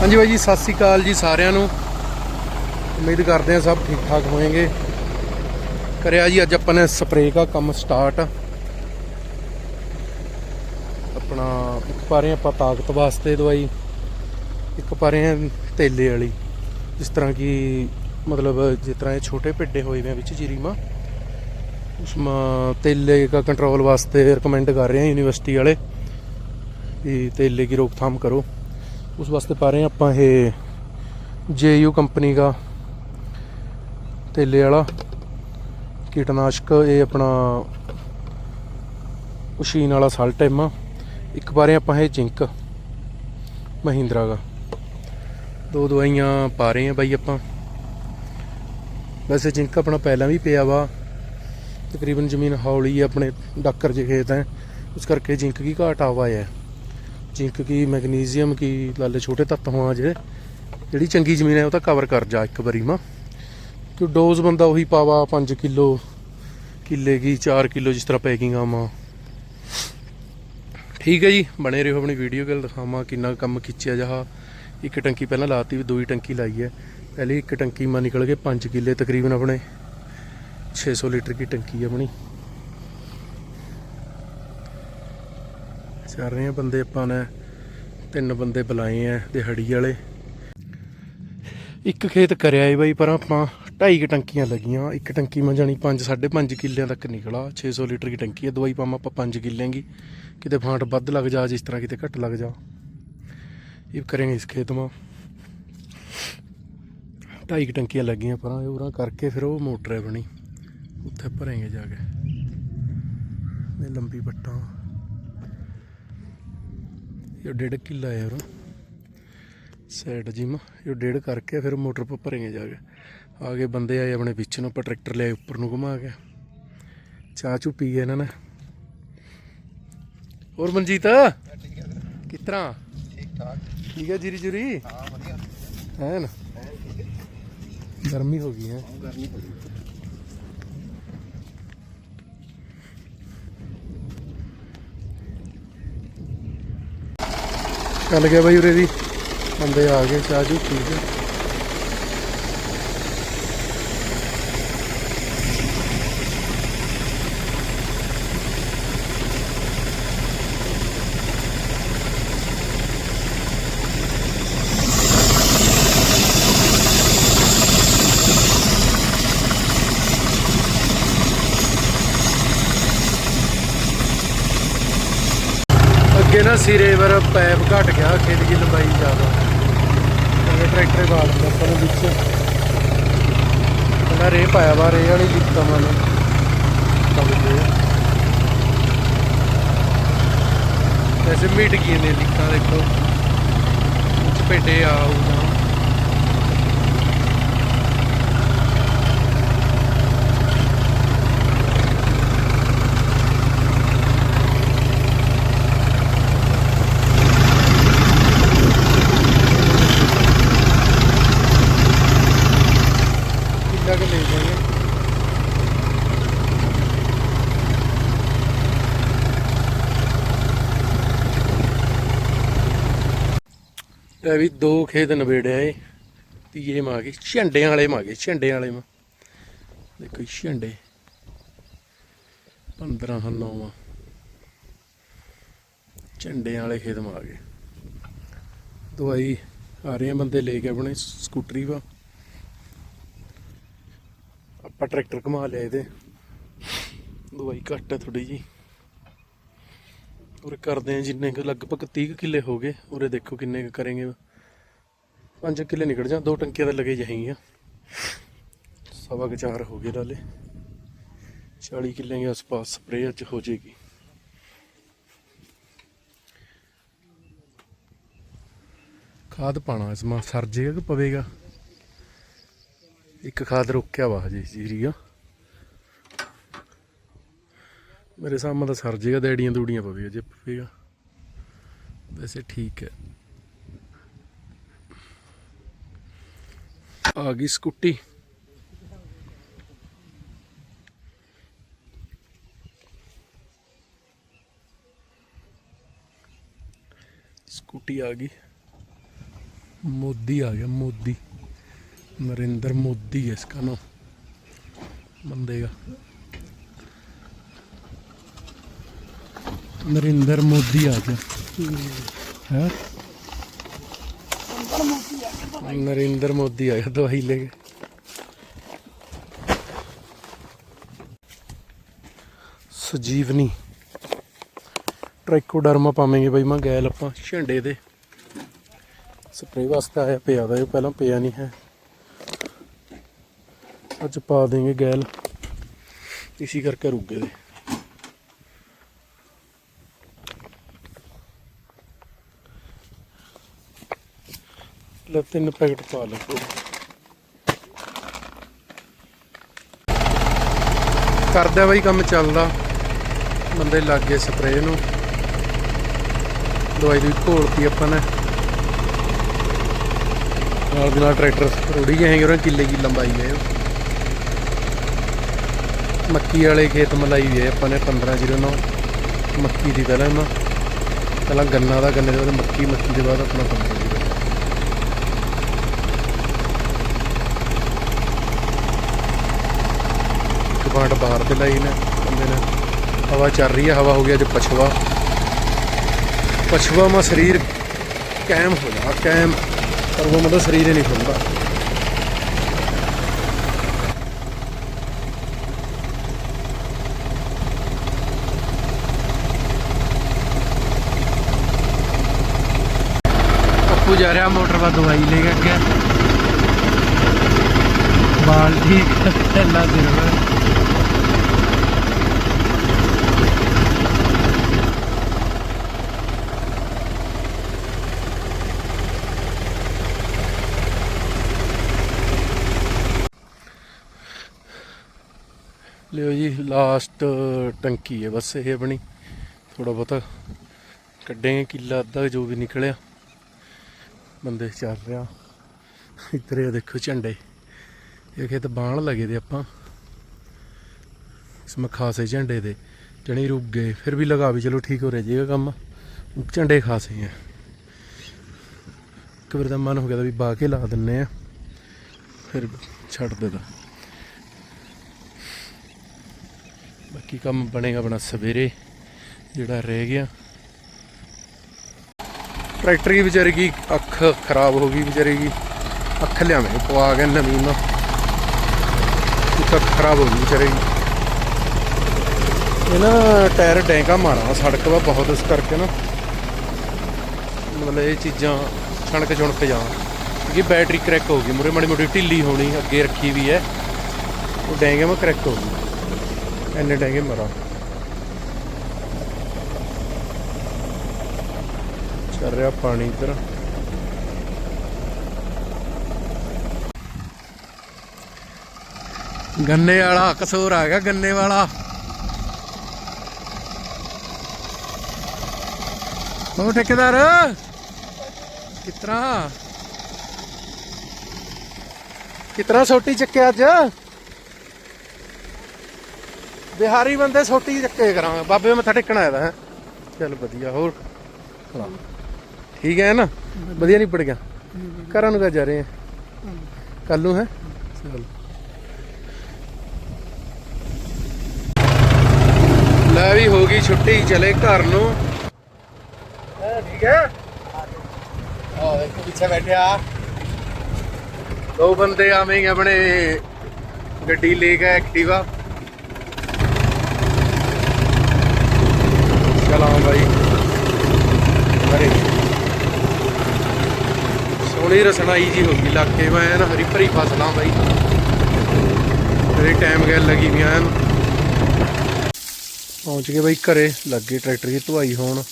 ਹਾਂਜੀ ਬਾਈ ਜੀ, ਸਤਿ ਸ੍ਰੀ ਅਕਾਲ ਜੀ ਸਾਰਿਆਂ ਨੂੰ। ਉਮੀਦ ਕਰਦੇ ਹਾਂ ਸਭ ਠੀਕ ਠਾਕ ਹੋਣਗੇ ਕਰਿਆ ਜੀ, ਅੱਜ ਆਪਾਂ ਨੇ ਸਪਰੇਅ ਦਾ ਕੰਮ ਸਟਾਰਟ ਆਪਣਾ ਇੱਕ ਪਾਰੇ ਆਪਾਂ ਤਾਕਤ ਵਾਸਤੇ ਦਵਾਈ, ਇੱਕ ਪਾਰੇ ਤੇਲੇ ਵਾਲੀ। ਜਿਸ ਤਰ੍ਹਾਂ ਕਿ ਮਤਲਬ ਜਿਸ ਤਰ੍ਹਾਂ ਇਹ ਛੋਟੇ ਪਿੱਡੇ ਹੋਏ ਵੇ ਵਿੱਚ ਜੀਰੀਮਾ ਉਸ ਮਾ ਤੇਲੇ ਦਾ ਕੰਟਰੋਲ ਵਾਸਤੇ ਰეკਮੈਂਡ ਕਰ ਰਹੇ ਆ ਯੂਨੀਵਰਸਿਟੀ ਵਾਲੇ ਵੀ ਤੇਲੇ ਦੀ ਰੋਕਥਾਮ ਕਰੋ। ਉਸ ਵਾਸਤੇ ਪਾ ਰਹੇ ਆਪਾਂ ਇਹ ਜੇਯੂ ਕੰਪਨੀ ਦਾ ਤੇਲੇ ਵਾਲਾ ਕੀਟਨਾਸ਼ਕ, ਇਹ ਆਪਣਾ ਉਸ਼ੀਨ ਵਾਲਾ ਸਾਲਟ ਐਮਾ ਇੱਕ ਬਾਰੇ ਆਪਾਂ ਇਹ ਜਿੰਕ ਮਹਿੰਦਰਾ ਦਾ। ਦੋ ਦਵਾਈਆਂ ਪਾ ਰਹੇ ਆ ਬਾਈ ਆਪਾਂ। ਵੈਸੇ ਜਿੰਕ ਆਪਣਾ ਪਹਿਲਾਂ ਵੀ ਪਿਆ ਵਾ। ਤਕਰੀਬਨ ਜ਼ਮੀਨ ਹੌਲੀ ਆਪਣੇ ਡਾਕਰ ਜਿਹੇ ਤਾਂ ਉਸ ਕਰਕੇ ਜਿੰਕ ਕੀ ਘਾਟ ਆਵਾ ਹੈ। ਜਿੰਕ ਕੀ, ਮੈਗਨੀਜ਼ੀਅਮ ਕੀ, ਲਾਲੇ ਛੋਟੇ ਤੱਤ ਹੋਆ ਜਿਹੜੇ। ਜਿਹੜੀ ਚੰਗੀ ਜ਼ਮੀਨ ਹੈ ਉਹ ਤਾਂ ਕਵਰ ਕਰ ਜਾ ਇੱਕ ਵਾਰੀ ਮਾ। ਕਿ ਡੋਜ਼ ਬੰਦਾ ਉਹੀ ਪਾਵਾ 5 ਕਿਲੋ ਕਿੱਲੇ ਕੀ 4 ਕਿਲੋ ਜਿਸ ਤਰ੍ਹਾਂ ਪੈਕਿੰਗ ਆਮਾ ਠੀਕ ਹੈ ਜੀ, ਬਣੇ ਰਹੋ ਆਪਣੀ ਵੀਡੀਓ ਗੱਲ, ਦਿਖਾਵਾਂ ਕਿੰਨਾ ਕੁ ਕੰਮ ਖਿੱਚਿਆ ਜਹਾ ਇੱਕ ਟੰਕੀ ਪਹਿਲਾਂ ਲਾਤੀ, ਵੀ ਦੂਈ ਟੰਕੀ ਲਾਈ ਹੈ। ਪਹਿਲੀ ਇੱਕ ਟੰਕੀ ਮਾ ਨਿਕਲ ਗਏ 5 ਕਿੱਲੇ ਤਕਰੀਬਨ ਆਪਣੇ। 600 ਲੀਟਰ ਦੀ ਟੰਕੀ ਹੈ ਆਪਣੀ। ਚੱਲ ਰਹੇ ਆ ਬੰਦੇ ਆਪਾਂ ਨੇ ਤਿੰਨ ਬੰਦੇ ਬੁਲਾਏ ਆ, ਦਿਹਾੜੀ ਵਾਲੇ। ਇੱਕ ਖੇਤ ਕਰਿਆ ਏ ਬਾਈ, ਪਰ ਆਪਾਂ ਢਾਈ ਕੁ ਟੰਕੀਆਂ ਲੱਗੀਆਂ। ਇੱਕ ਟੰਕੀ ਮੈਂ ਜਾਣੀ 5 5.5 ਕਿੱਲਿਆਂ ਤੱਕ ਨਿਕਲਾ। 600 ਲੀਟਰ ਦੀ ਟੰਕੀ ਹੈ ਦਵਾਈ ਪਾਵਾਂ ਆਪਾਂ 5 ਕਿੱਲਿਆਂ ਦੀ। ਕਿਤੇ ਫਾਂਟ ਵੱਧ ਲੱਗ ਜਾ, ਜਿਸ ਤਰ੍ਹਾਂ ਕਿਤੇ ਘੱਟ ਲੱਗ ਜਾ। ਇਹ ਕਰਾਂਗੇ ਇਸ ਖੇਤ ਮਾ। ਢਾਈ ਕੁ ਟੰਕੀਆਂ ਲੱਗੀਆਂ ਪਰਾਂ, ਇਹ ਉਰਾਂ ਕਰਕੇ ਫਿਰ ਉਹ ਮੋਟਰ ਬਣੀ। ਉੱਥੇ ਭਰਾਂਗੇ ਜਾ ਕੇ। ਇਹ ਲੰਬੀ ਪੱਟਾਂ ਇਹ ਡੇਢ ਕਿੱਲਾ ਉਹ ਸਾਈਡ ਜਿਮ ਇਹ ਡੇਢ ਕਰਕੇ ਫਿਰ ਮੋਟਰ ਪਰ ਭਰੇਂਗੇ ਜਾ ਕੇ। ਆਗੇ ਬੰਦੇ ਆਏ ਆਪਣੇ ਵਿੱਚ ਨੂੰ ਆਪਾਂ ਟਰੈਕਟਰ ਲਿਆਏ ਉੱਪਰ ਨੂੰ ਘੁਮਾ ਕੇ। ਚਾਹ ਚੂ ਪੀ ਗਏ ਇਹਨਾਂ ਨੇ। ਹੋਰ ਮਨਜੀਤ ਕਿਸ ਤਰ੍ਹਾਂ? ਠੀਕ ਠਾਕ। ਠੀਕ ਹੈ ਜੀਰੀ ਜੁਰੀ? ਹਾਂ ਵਧੀਆ। ਹੈ ਨਾ? ਗਰਮੀ ਹੋ ਗਈ ਹੈ ਗਰਮੀ ਹੋ ਗਈ। ਚੱਲ ਗਿਆ ਬਾਈ ਉਰੇ ਵੀ। ਬੰਦੇ ਆ ਗਏ ਚਾਹ ਚੂ ਪੀ ਕੇ। ਅੱਗੇ ਨਾ ਸਿਰੇ ਵਰ ਪੈਪ ਘਟ ਗਿਆ ਖੇਤ ਦੀ ਲੰਬਾਈ ਜ਼ਿਆਦਾ। ਇਹ ਟਰੈਕਟਰ ਬਾਲ ਦਾ ਆਪਾਂ ਨੂੰ ਵਿੱਚ। ਪਹਿਲਾਂ ਰੇ ਪਾਇਆ ਵਾ, ਰੇ ਵਾਲੀ ਲਿੱਤਾਂ ਮਨ ਵੈਸੇ ਮਿਟ ਗਏ ਨੇ ਲਿੱਤਾਂ ਦੇਖੋ। ਵਿੱਚ ਪੇਡੇ ਆਉਗਾ ਕਿੰਨਾ ਕੁ ਲੈ ਜਾਈਏ ਇਹ ਵੀ ਦੋ ਖੇਤ ਨਵੇੜਿਆ ਏ। ਤੀਏ ਮਾ ਗਏ ਝੰਡਿਆਂ ਵਾਲੇ ਮਾ ਗਏ ਝੰਡਿਆਂ ਵਾਲੇ ਮਾ। ਦੇਖੋ ਜੀ ਝੰਡੇ। 15 ਹੰਨੋਵਾ ਝੰਡਿਆਂ ਵਾਲੇ ਖੇਤ ਮਾ ਗਏ ਦਵਾਈ ਆ ਰਹੇ ਆ ਬੰਦੇ ਲੈ ਕੇ ਆਪਣੇ, ਸਕੂਟਰੀ ਵਾ। ਆਪਾਂ ਟਰੈਕਟਰ ਘੁਮਾ ਲਿਆ ਇਹਦੇ। ਦਵਾਈ ਘੱਟ ਹੈ ਥੋੜੀ ਜੀ ਉਰੇ ਕਰਦੇ ਆ ਜਿੰਨੇ ਕੁ, ਲਗਭਗ 30 ਕੁ ਕਿੱਲੇ ਹੋ ਗਏ। ਉਰੇ ਦੇਖੋ ਕਿੰਨੇ ਕੁ ਕਰਾਂਗੇ। 5 ਕਿੱਲੇ ਨਿਕਲ ਜਾ, ਦੋ ਟੰਕੀਆਂ ਤਾਂ ਲੱਗੇ ਜਾਈਆਂ ਸਵਾ ਕੁ ਚਾਰ ਹੋ ਗਏ ਲਾਲੇ 40 ਕਿੱਲੇ ਦੇ ਆਸ-ਪਾਸ ਸਪਰੇਅ ਅੱਜ ਹੋ ਜਾਏਗੀ। ਖਾਦ ਪਾਣਾ ਇਸ ਮਾ ਸਰ ਜੇਗਾ ਕਿ ਪਵੇਗਾ। ਇੱਕ ਖਾਦ ਰੋਕਿਆ ਵਾ ਹਜੇ ਜੀਰੀਆ ਮੇਰੇ ਸਾਹਮਣੇ ਤਾਂ ਸਰ ਜੇਗਾ ਡੈਡੀਆਂ ਦੂੜੀਆਂ ਪਵੇਗਾ ਜੇ ਪਵੇਗਾ। ਵੈਸੇ ਠੀਕ ਹੈ। ਆ ਗਈ ਸਕੂਟੀ। ਸਕੂਟੀ ਆ ਗਈ। ਮੋਦੀ ਆ ਗਿਆ, ਮੋਦੀ। ਨਰਿੰਦਰ ਮੋਦੀ ਹੈ ਇਸਕਾ ਨਾਮ। ਬੰਦੇ ਨਰਿੰਦਰ ਮੋਦੀ ਆ ਗਿਆ। ਹੈ? नरेंद्र मोदी आ गया दवाई लेके ਸਜੀਵਨੀ ਟ੍ਰਾਈਕੋਡਰਮਾ ਪਾਵਾਂਗੇ ਬਈ ਮੈਂ ਗੈਲ ਆਪਾਂ ਝੰਡੇ ਦੇ ਸਪਰੇਅ ਵਾਸਤੇ ਆਇਆ ਪਿਆ ਦਾ ਇਹ ਪਹਿਲਾਂ ਪਿਆ ਨਹੀਂ ਹੈ ਅੱਜ ਪਾ ਦੇਂਗੇ ਗੈਲ ਇਸੀ ਕਰਕੇ ਰੁਕ ਗਏ ਲੈ ਤਿੰਨ ਪੈਕਟ ਪਾ ਲਓ। ਕਰਦਾ ਬਈ ਕੰਮ ਚੱਲਦਾ। ਬੰਦੇ ਲੱਗ ਗਏ ਸਪਰੇਅ ਨੂੰ। ਦਵਾਈ ਦੀ ਘੋਲਤੀ ਆਪਾਂ ਨੇ। ਨਾਲ ਦੀ ਨਾਲ ਟਰੈਕਟਰ ਰੋੜੀ ਗਏ ਹੈਗੇ ਉਹਨਾਂ ਕਿੱਲੇ ਕੀ ਲੰਬਾਈ ਹੈ ਉਹ। ਮੱਕੀ ਵਾਲੇ ਖੇਤ ਮਲਾਈ ਹੈ ਆਪਾਂ ਨੇ 1509 ਮੱਕੀ ਦੀ ਪਹਿਲਾਂ ਪਹਿਲਾਂ ਗੰਨਾ ਦਾ ਗੰਨੇ ਦੇ ਬਾਅਦ ਮੱਕੀ ਮੱਕੀ ਦੇ ਬਾਅਦ ਆਪਣਾ 15 ਇੱਕ ਬਾਹਰ ਤੇ ਲਾਈ ਨੇ ਬੰਦੇ ਨੇ, ਹਵਾ ਚੱਲ ਰਹੀ ਹੈ ਹਵਾ ਹੋ ਗਿਆ ਅੱਜ ਪਛਵਾ। ਪਛਵਾ ਮਾ ਸਰੀਰ ਕਾਇਮ ਹੋ ਜਾ, ਕਾਇਮ ਪਰ ਉਹ ਮਤਲਬ ਸਰੀਰ ਹੀ ਨਹੀਂ ਖੁੱਲਦਾ ਪੱਪੂ ਜਾ ਰਿਹਾ, ਮੋਟਰ ਵਾ ਦਵਾਈ ਲੈ ਕੇ ਅੱਗੇ। ਬਾਲਟੀ ਥੈਲਾ ਸਿਰ ਪਰ ਲਿਓ ਜੀ ਲਾਸਟ ਟੰਕੀ ਹੈ ਬਸ ਇਹ ਬਣੀ ਥੋੜਾ ਬਹੁਤਾ ਕੱਢੇ ਕਿੱਲਾ ਅੱਧਾ ਜੋ ਵੀ ਨਿਕਲਿਆ। ਬੰਦੇ ਚੱਲ ਰਿਹਾ ਇੱਧਰ ਇਹ ਦੇਖੋ ਝੰਡੇ। ਇਹ ਖੇਤ ਬਾਣ ਲਗੇ ਦੇ ਆਪਾਂ। ਇਸ ਖਾਸੇ ਝੰਡੇ ਦੇ। ਜਣੀ ਰੁਕ ਗਏ। ਫਿਰ ਵੀ ਲਗਾ ਵੀ ਚਲੋ ਠੀਕ ਹੋ ਰਿਹਾ ਜੀਗਾ ਕੰਮ। ਝੰਡੇ ਖਾਸੇ ਆ। ਕਬਰ ਦਾ ਮਨ ਹੋ ਗਿਆ ਤਾਂ ਵੀ ਬਾ ਕੇ ਲਾ ਦਿੰਨੇ ਆ। ਫਿਰ ਛੱਡ ਦੇਦਾ ਬਾਕੀ ਕੰਮ ਬਣੇਗਾ ਬਣਾ ਸਵੇਰੇ, ਜਿਹੜਾ ਰਹਿ ਗਿਆ। ਟਰੈਕਟਰ ਦੀ ਵਿਚਾਰੇ ਕੀ, ਅੱਖ ਖਰਾਬ ਹੋ ਗਈ ਵਿਚਾਰੇ ਕੀ ਅੱਖ ਲਿਆਵੇਂ ਪਵਾ ਕੇ ਨਵੀਂ ਨਾ। ਇੱਕ ਅੱਖ ਖਰਾਬ ਹੋ ਗਈ ਵਿਚਾਰੇ ਦੀ। ਇਹ ਨਾ ਟਾਇਰ ਡੈਂਕਾ ਮਾਰਾ ਸੜਕ ਦਾ ਬਹੁਤ ਇਸ ਕਰਕੇ ਨਾ। ਮਤਲਬ ਇਹ ਚੀਜ਼ਾਂ ਛਣਕ ਛੁਣਕ ਜਾ। ਕਿਉਂਕਿ ਬੈਟਰੀ ਕਰੈਕ ਹੋ ਗਈ, ਮੁਰੇ ਮਾੜੀ ਮੋਟੀ ਢਿੱਲੀ ਹੋਣੀ, ਅੱਗੇ ਰੱਖੀ ਵੀ ਹੈ। ਉਹ ਡੈਂਗੇ ਮਾ ਕਰੈਕ ਹੋ ਗਈ। ਇੰਨੇ ਡੈਂਗੇ ਮਰਾ। ਚੱਲ ਰਿਹਾ ਪਾਣੀ ਇੱਧਰ। ਗੰਨੇ ਵਾਲਾ ਕਸੂਰ ਆ ਗਿਆ, ਗੰਨੇ ਵਾਲਾ। ਉਹ ਠੇਕੇਦਾਰ ਕਿਤਨਾ ਕਿਤਨਾ ਛੋਟੀ ਚੱਕੇ ਅੱਜ? ਬਿਹਾਰੀ ਬੰਦੇ ਛੋਟੀ ਚੱਕੇ ਕਰਾਂਗੇ। ਬਾਬੇ ਮੱਥਾ ਟੇਕਣ ਆਇਆ ਹੈ। ਚੱਲ ਵਧੀਆ, ਹੋਰ ਠੀਕ ਹੈ ਨਾ? ਵਧੀਆ ਨਹੀਂ ਪੜ ਗਿਆ। ਘਰਾਂ ਨੂੰ ਕਾ ਜਾ ਰਹੇ ਆ? ਕੱਲ ਨੂੰ ਹੈ? ਚਲ। ਲੈ ਵੀ ਹੋ ਗਈ ਛੁੱਟੀ, ਚਲੇ ਘਰ ਨੂੰ। ਠੀਕ ਹੈ? ਆ ਦੇਖੋ, ਪਿੱਛੇ ਬੈਠਿਆ ਦੋ ਬੰਦੇ ਆਵੇਂਗੇ ਆਪਣੇ ਗੱਡੀ ਲੈ ਕੇ ਐਕਟਿਵਾ ਚਲਾਂ ਬਾਈ ਅਰੇ ਸੋਹਣੀ ਰਸਣਾਈ ਜੀ ਹੋ ਗਈ ਇਲਾਕੇ ਮੈਂ ਐਨ ਹਰੀ ਭਰੀ ਫਸਲਾਂ ਬਾਈ। ਮੇਰੇ ਟਾਈਮ ਗੈਲ ਲੱਗੀ ਵੀ ਐਨ ਪਹੁੰਚ ਗਏ ਬਾਈ ਘਰੇ, ਲੱਗੇ ਟਰੈਕਟਰ ਦੀ ਧੁਆਈ ਹੋਣ।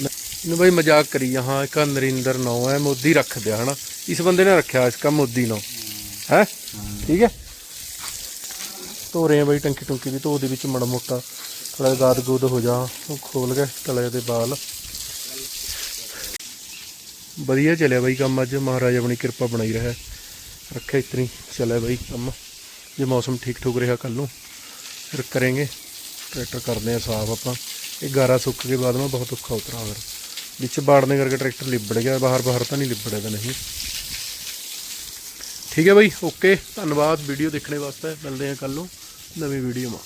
ਇਹਨੂੰ ਬਾਈ ਮਜ਼ਾਕ ਕਰੀ ਹਾਂ ਇੱਕ ਨਰਿੰਦਰ ਨੌ ਹੈ, ਮੋਦੀ ਰੱਖ ਦਿਆ ਹਨਾ। ਇਸ ਬੰਦੇ ਨੇ ਰੱਖਿਆ ਇਸਕਾ ਮੋਦੀ ਨੌ। ਹੈ? ਠੀਕ ਹੈ? ਧੋ ਰਹੇ ਆ ਬਾਈ ਟੰਕੀ ਟੁੰਕੀ ਵੀ, ਧੋ ਦੇ ਵਿੱਚ ਮੜਾ ਮੋਟਾ। ਥੋੜਾ ਗਾਦ ਗੂਦ ਹੋ ਜਾ ਖੋਲ ਕੇ ਤਲੇ ਦੇ ਬਾਲ। ਵਧੀਆ ਚੱਲਿਆ ਬਾਈ ਕੰਮ ਅੱਜ। ਮਹਾਰਾਜ ਆਪਣੀ ਕਿਰਪਾ ਬਣਾਈ ਰਿਹਾ। ਰੱਖਿਆ ਇਤਨੀ। ਚੱਲਿਆ ਬਾਈ ਕੰਮ। ਜੇ ਮੌਸਮ ਠੀਕ ਠੁਕ ਰਿਹਾ ਕੱਲ ਨੂੰ ਫਿਰ ਕਰਾਂਗੇ। ਟਰੈਕਟਰ ਕਰਦੇ ਆ ਸਾਫ਼ ਆਪਾਂ। ਇਹ ਗਾਰਾ ਸੁੱਕ ਕੇ ਬਾਅਦ ਮੈਂ ਬਹੁਤ ਔਖਾ ਉਤਰਾ ਫਿਰ। ਵਿੱਚ ਬਾੜਨੇ ਕਰਕੇ ਟਰੈਕਟਰ ਲਿਬੜ ਗਿਆ। ਬਾਹਰ ਬਾਹਰ ਤਾਂ ਨਹੀਂ ਲਿਬੜਿਆ ਤਾਂ ਨਹੀਂ। ਠੀਕ ਹੈ ਬਾਈ। ਓਕੇ। ਧੰਨਵਾਦ। ਵੀਡੀਓ ਦੇਖਣ ਵਾਸਤੇ। ਮਿਲਦੇ ਹਾਂ ਕੱਲ ਨੂੰ। ਨਵੀਂ ਵੀਡੀਓ ਮਾ।